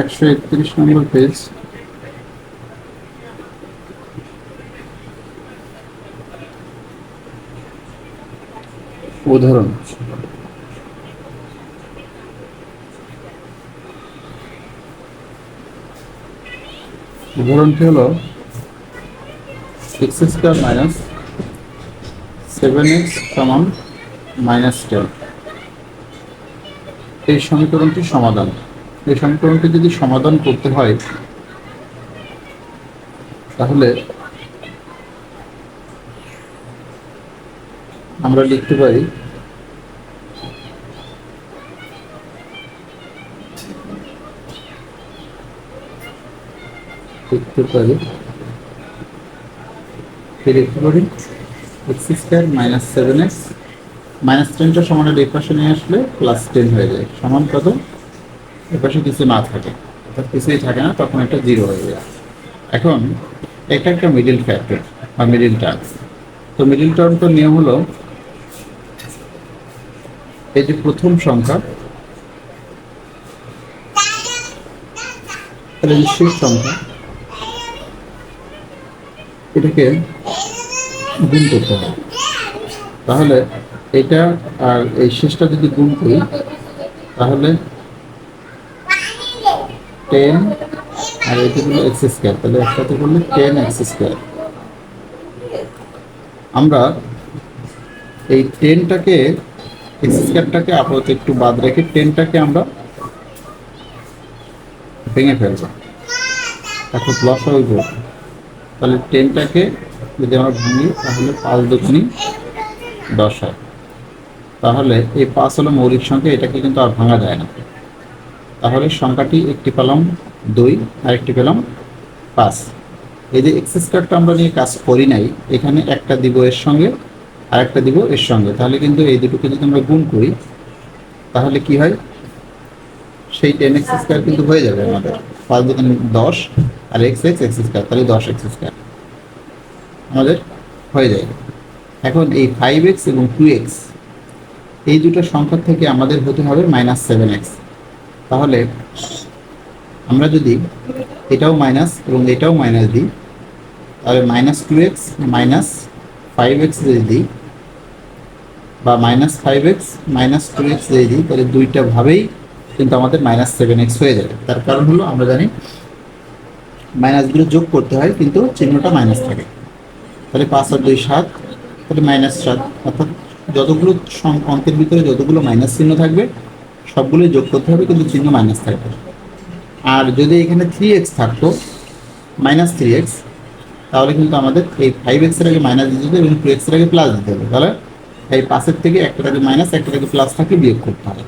একশো একত্রিশ নম্বর পেজ উদাহরণ। উদাহরণটি হল X square minus seven X সমান মাইনাস টেন এই সমীকরণটি সমাধান। এই সমীকরণটি যদি সমাধান করতে হয়, তাহলে আমরা লিখতে পারি লিখতে পারি লিখতে পারি? X square minus seven X minus টেনটা সমানের এই পাশে নিয়ে আসলে প্লাস টেন হয়ে যায়। সমান কত? এ পাশে কিছু না থাকে, অর্থাৎ কিছুই থাকে না, তখন একটা জিরো হয়ে যায়। এখন এটা একটা মিডিল ফ্যাক্টর বা মিডিল টার্ম তো মিডিল টার্ম তো নিয়ম হলো, এই যে প্রথম সংখ্যা শেষ সংখ্যা, এটাকে গুণ করতে হবে। তাহলে এটা আর এই শেষটা যদি গুণ করি, তাহলে টেন আর এটা হলো এক্স স্কোয়ার। তাহলে একসাথে করলে টেন এক্স স্কোয়ার। আমরা এই টেনটাকে, এক্স স্কোয়ারটাকে আপাতত একটু বাদ রেখে টেনটাকে আমরা ভেঙে ফেলব। এখন প্লাস হইব তাহলে টেনটাকে যদি আমরা ভাঙি, তাহলে পাঁচ দুগুনি দশ হয়। তাহলে এই পাঁচ হলো মৌলিক সংখ্যা, এটাকে কিন্তু আর ভাঙা যায় না। সংখ্যাটি একটি পেলাম দুই আর একটি পেলাম পাঁচ। এই যে এক্সেস কার্ডটা আমরা নিয়ে কাজ করি নাই এখানে একটা দিব এর সঙ্গে আর একটা দিব এর সঙ্গে। তাহলে কিন্তু এই দুটোকে যদি আমরা গুণ করি তাহলে কি হয়? সেই টেন এক্স স্কোয়ার কিন্তু হয়ে যাবে আমাদের। পাঁচ দুগুণ দশ আর এক্স এক্স এক্স স্কোয়ার তাহলে দশ এক্স স্কোয়ার আমাদের হয়ে যায়। এখন এই ফাইভ এক্স এবং টু এক্স এই দুটো সংখ্যা থেকে আমাদের হতে হবে মাইনাস সেভেন এক্স তাহলে আমরা যদি এটাও মাইনাস এবং এটাও মাইনাস দিই, তাহলে minus two X minus five X যদি দিই বা minus five X minus two X যদি দিই, তাহলে দুইটা ভাবেই কিন্তু আমাদের মাইনাস সেভেন এক্স হয়ে যাবে। তার কারণ হলো আমরা জানি মাইনাসগুলো যোগ করতে হয়, কিন্তু চিহ্নটা মাইনাস থাকে। তাহলে পাঁচ আর দুই সাত, তাহলে মাইনাস সাত। অর্থাৎ যতগুলো অঙ্কের ভিতরে যতগুলো মাইনাস চিহ্ন থাকবে সবগুলোই যোগ করতে হবে, কিন্তু চিহ্ন মাইনাস থাকবে। আর যদি এখানে থ্রি এক্স থাকতো মাইনাস থ্রি এক্স তাহলে কিন্তু আমাদের এই ফাইভ এক্সের আগে মাইনাস দিতে হবে এবং টু এক্সের আগে প্লাস দিতে হবে। তাহলে এই পাঁচের থেকে একটাকে মাইনাস একটাকে প্লাস থাকে বিয়োগ করতে হবে।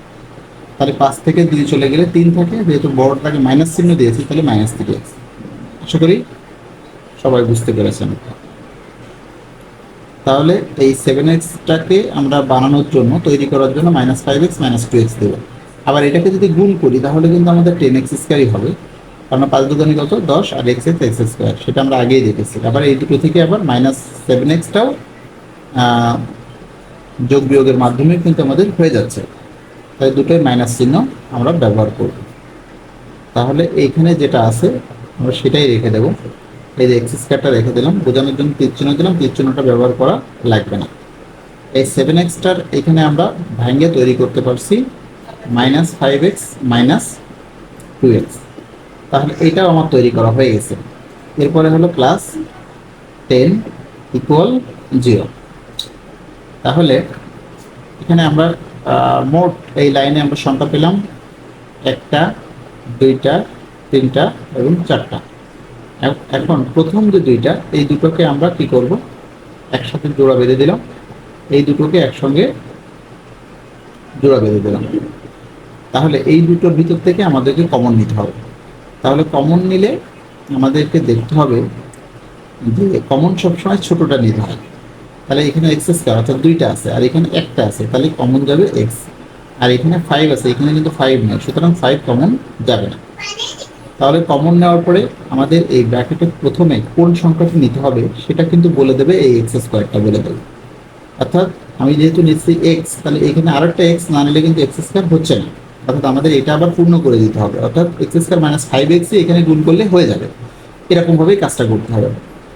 তাহলে পাঁচ থেকে দুই চলে গেলে তিন থাকে, যেহেতু বড়টাকে মাইনাস চিহ্ন দিয়েছি, তাহলে মাইনাস থ্রি এক্স আশা করি সবাই বুঝতে পেরেছেন। তাহলে এই সেভেন এক্সটাকে আমরা বানানোর জন্য, তৈরি করার জন্য minus five X minus two X দেবো। আবার এটাকে যদি গুণ করি, তাহলে কিন্তু আমাদের টেন এক্স স্কোয়ারই হবে। কারণ পাঁচ দুগুণে কত? দশ, আর এক্স এক্স এক্স স্কোয়ার সেটা আমরা আগেই দেখেছি। আবার এই দুটো থেকে আবার মাইনাস সেভেন এক্সটাও যোগ বিয়োগের মাধ্যমে কিন্তু আমাদের হয়ে যাচ্ছে। তাই দুটোই মাইনাস চিহ্ন আমরা ব্যবহার করব। তাহলে এইখানে যেটা আছে, আমরা সেটাই রেখে দেবো। এই যে এক্স স্কোয়ারটা রেখে দিলাম, বোঝানোর জন্য তীর চিহ্ন দিলাম, তীর চিহ্নটা ব্যবহার করা লাগবে না। এই সেভেন এক্সটার এখানে আমরা ভাঙ্গে তৈরি করতে পারছি minus five X minus two X তাহলে এটাও আমার তৈরি করা হয়ে গেছে। এরপরে হলো প্লাস টেন ইকুয়াল জিরো তাহলে এখানে আমরা মোট এই লাইনে আমরা সংখ্যা পেলাম একটা, দুইটা, তিনটা এবং চারটা। এখন প্রথম যে দুইটা, এই দুটোকে আমরা কি করব? একসাথে জোড়া বেঁধে দিলাম। এই দুটোকে একসঙ্গে জোড়া বেঁধে দিলাম। তাহলে এই দুটোর ভিতর থেকে আমাদেরকে কমন নিতে হবে। তাহলে কমন নিলে আমাদেরকে দেখতে হবে যে কমন সবসময় ছোটোটা নিতে হয়। তাহলে এখানে এক্স স্কোয়ার অর্থাৎ দুইটা আছে, আর এখানে একটা আছে, তাহলে কমন যাবে এক্স আর এখানে ফাইভ আছে, এখানে কিন্তু ফাইভ নেই, সুতরাং ফাইভ কমন যাবে না। তাহলে কমন নেওয়ার পরে আমাদের এই ব্র্যাকেটের প্রথমে কোন সংখ্যাটি নিতে হবে, সেটা কিন্তু বলে দেবে এই এক্স স্কোয়ারটা বলে দেবে। অর্থাৎ আমি যেহেতু নিচ্ছি এক্স তাহলে এখানে আরেকটা এক্স না নিলে কিন্তু এক্স স্কোয়ার হচ্ছে না। অর্থাৎ আমাদের এটা আবার পূর্ণ করে দিতে হবে। অর্থাৎ X square minus five X এখানে গুণ করলে হয়ে যাবে। এরকমভাবেই কাজটা করতে হবে।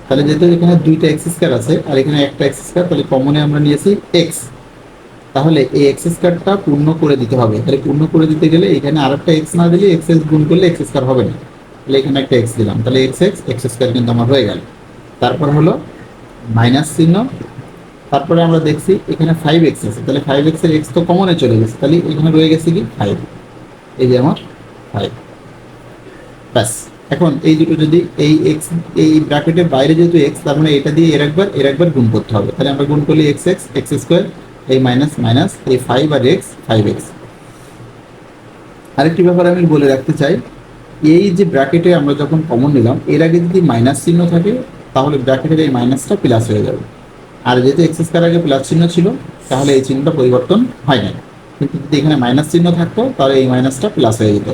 তাহলে যেহেতু এখানে দুইটা এক্স স্কোয়ার আছে, আর এখানে একটা এক্স স্কোয়ার তাহলে কমনে আমরা নিয়েছি এক্স তাহলে এই এক্স স্কোয়ারটা পূর্ণ করে দিতে হবে। তাহলে পূর্ণ করে দিতে গেলে এখানে আর একটা এক্স না দিলে এক্স গুণ করলে এক্স স্কোয়ার হবে না। তাহলে এখানে একটা এক্স দিলাম। তাহলে এক্স এক্স এক্স স্কোয়ার কিন্তু আমার হয়ে গেল। তারপর হলো মাইনাস চিহ্ন। তারপরে আমরা দেখছি এখানে ফাইভ এক্স আছে। তাহলে ফাইভ এক্সের এক্স তো কমনে চলে গেছে। তাহলে এখানে রয়ে গেছে কি? ফাইভ এই যে আমার ফাইভ ব্যাস। এখন এই দুটো যদি এই এক্স এই ব্র্যাকেটের বাইরে যেহেতু এক্স তার মানে এটা দিয়ে এর একবার এর একবার গুণ করতে হবে। তাহলে আমরা গুণ করলে এক্স এক্স এক্স স্কোয়ার এই মাইনাস মাইনাস এই ফাইভ আর এক্স ফাইভ এক্স আরেকটি ব্যাপার আমি বলে রাখতে চাই, এই যে ব্র্যাকেটে আমরা যখন কমন নিলাম, এর আগে যদি মাইনাস চিহ্ন থাকে, তাহলে ব্র্যাকেটের এই মাইনাসটা প্লাস হয়ে যাবে। আর যেহেতু এক্স স্কোয়ার আগে প্লাস চিহ্ন ছিল, তাহলে এই চিহ্নটা পরিবর্তন হয় না কিন্তু যদি এখানে মাইনাস চিহ্ন থাকতো, তাহলে এই মাইনাসটা প্লাস হয়ে যেত।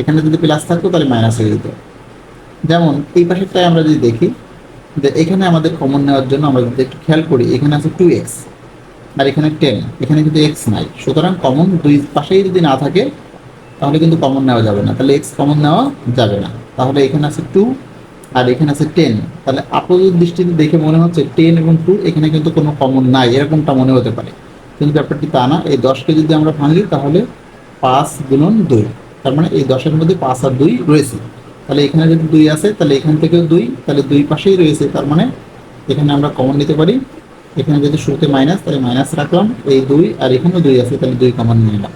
এখানে যদি প্লাস থাকতো, তাহলে মাইনাস হয়ে যেত। যেমন, এই পাশেরটায় আমরা যদি দেখি, যে এখানে আমাদের কমন নেওয়ার জন্য আমরা যদি একটু খেয়াল করি, এখানে আছে টু এক্স আর এখানে টেন এখানে কিন্তু এক্স নাই। সুতরাং কমন দুই পাশেই যদি না থাকে, তাহলে কিন্তু কমন নেওয়া যাবে না। তাহলে এক্স কমন নেওয়া যাবে না। তাহলে এখানে আছে টু আর এখানে আছে টেন তাহলে আপাত দৃষ্টিতে দেখে মনে হচ্ছে টেন এবং টু এখানে কিন্তু কোনো কমন নাই, এরকমটা মনে হতে পারে। কিন্তু ব্যাপারটি তা না। এই দশকে যদি আমরা ভাঙি, তাহলে পাঁচ গুণন দুই। তার মানে এই দশের মধ্যে পাঁচ আর দুই রয়েছে। তাহলে এখানে যদি দুই আছে তাহলে এখান থেকেও দুই, তাহলে দুই পাশেই রয়েছে। তার মানে এখানে আমরা কমন নিতে পারি। এখানে যদি শুরুতে মাইনাস তাহলে মাইনাস রাখলাম, এই দুই আর এখানেও দুই আছে, তাহলে দুই কমন নিয়ে নিলাম।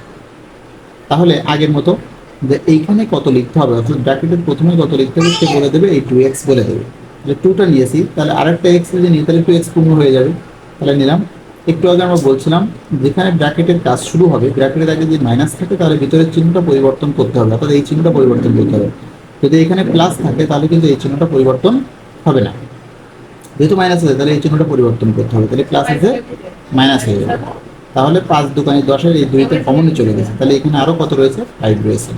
তাহলে আগের মতো যে এইখানে কত লিখতে হবে, অর্থাৎ ব্র্যাকেটের প্রথমে কত লিখতে হবে, সে বলে দেবে, এই টু এক্স বলে দেবে। যে টুটা নিয়েছি, তাহলে আরেকটা এক্স যদি নিই, তাহলে টু এক্স পূর্ণ হয়ে যাবে। তাহলে নিলাম। একটু আগে আমরা বলছিলাম, যেখানে ব্র্যাকেটের কাজ শুরু হবে ব্র্যাকেটের আগে যদি মাইনাস থাকে, তাহলে ভিতরের চিহ্নটা পরিবর্তন করতে হবে, অর্থাৎ এই চিহ্নটা পরিবর্তন করতে হবে। যদি এখানে প্লাস থাকে, তাহলে কিন্তু এই চিহ্নটা পরিবর্তন হবে না। যেহেতু মাইনাস আছে, তাহলে এই চিহ্নটা পরিবর্তন করতে হবে, তাহলে প্লাস আছে মাইনাস হয়ে যাবে। তাহলে পাঁচ দোকানে দশের এই দুইতে কমনে চলে গেছে, তাহলে এখানে আরও কত রয়েছে? ফাইভ রয়েছে।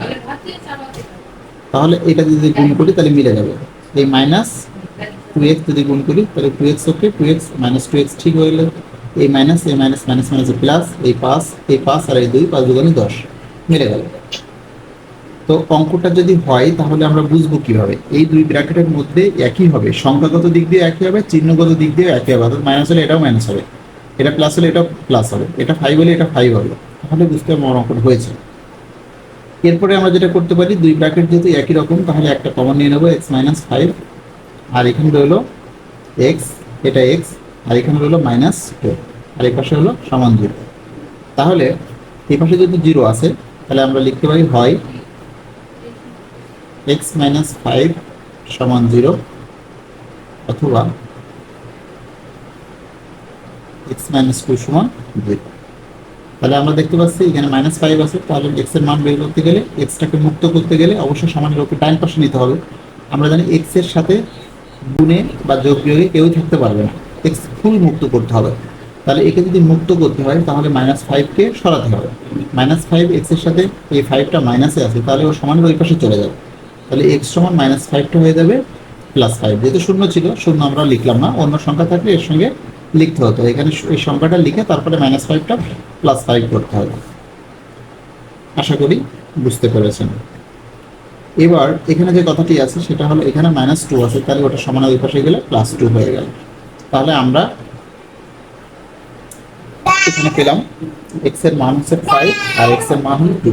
তাহলে এটা যদি গুণ করি, তাহলে মিলে যাবে। এই মাইনাস টু এক্স যদি গুণ করি, তাহলে two X okay two X minus two X ঠিক হয়ে গেলে। এই মাইনাস এই মাইনাস মাইনাস মাইনাস প্লাস এই পাঁচ এই পাঁচ আর এই দুই, পাঁচ দোকানে দশ, মিলে গেল। তো অঙ্কটা যদি হয়, তাহলে আমরা বুঝব কীভাবে? এই দুই ব্র্যাকেটের মধ্যে একই হবে। সংখ্যাগত দিক দিয়ে একই হবে, চিহ্নগত দিক দিয়ে একই হবে। অর্থাৎ মাইনাস হলে এটাও মাইনাস হবে। এটা প্লাস হলে এটাও প্লাস হবে। এটা ফাইভ হলে এটা ফাইভ হবে। তাহলে বুঝতে হবে আমার অঙ্কটা হয়েছে। এরপরে আমরা যেটা করতে পারি, দুই ব্র্যাকেট যেহেতু একই রকম, তাহলে একটা কমন নিয়ে নেব এক্স মাইনাস ফাইভ আর এখানে রইল এক্স এটা এক্স আর এখানে রইল মাইনাস টু আর এই পাশে হলো সমান জিরো তাহলে এই পাশে যদি জিরো আছে তাহলে আমরা লিখতে পারি হয় এক্স মাইনাস ফাইভ সমান জিরো অথবা এক্স মাইনাস টু সমান জিরো তাহলে আমরা দেখতে পাচ্ছি এখানে মাইনাস ফাইভ আছে, তাহলে এক্সের মান বের করতে গেলে এক্সটাকে মুক্ত করতে গেলে অবশ্যই সমানের ওপর ডাইন পাশে নিতে হবে। আমরা জানি এক্সের সাথে গুণে বা যোগ বিয়োগে কেউই থাকতে পারবে না। এক্স ফুল মুক্ত করতে হবে। তাহলে একে যদি মুক্ত করতে হয়, তাহলে মাইনাস ফাইভকে সরাতে হবে। মাইনাস ফাইভ এক্সের সাথে এই ফাইভটা মাইনাসে আছে, তাহলে ও সমানের ওই পাশে চলে যাবে। তাহলে এক্স সমান মাইনাস ফাইভ ফাইভটা হয়ে যাবে প্লাস ফাইভ যেহেতু শূন্য ছিল, শূন্য আমরা লিখলাম না, অন্য সংখ্যা থাকলে এর সঙ্গে লিখতে হতো। এখানে এই সংখ্যাটা লিখে তারপরে মাইনাস ফাইভটা প্লাস ফাইভ করতে হবে। আশা করি বুঝতে পেরেছেন। এবার এখানে যে কথাটি আছে, সেটা হলো এখানে মাইনাস টু আছে, তাহলে ওটা সমান ওই পাশে গেলে প্লাস টু হয়ে গেল। তাহলে আমরা এখানে পেলাম এক্সের মান হচ্ছে ফাইভ আর এক্সের মান হলো টু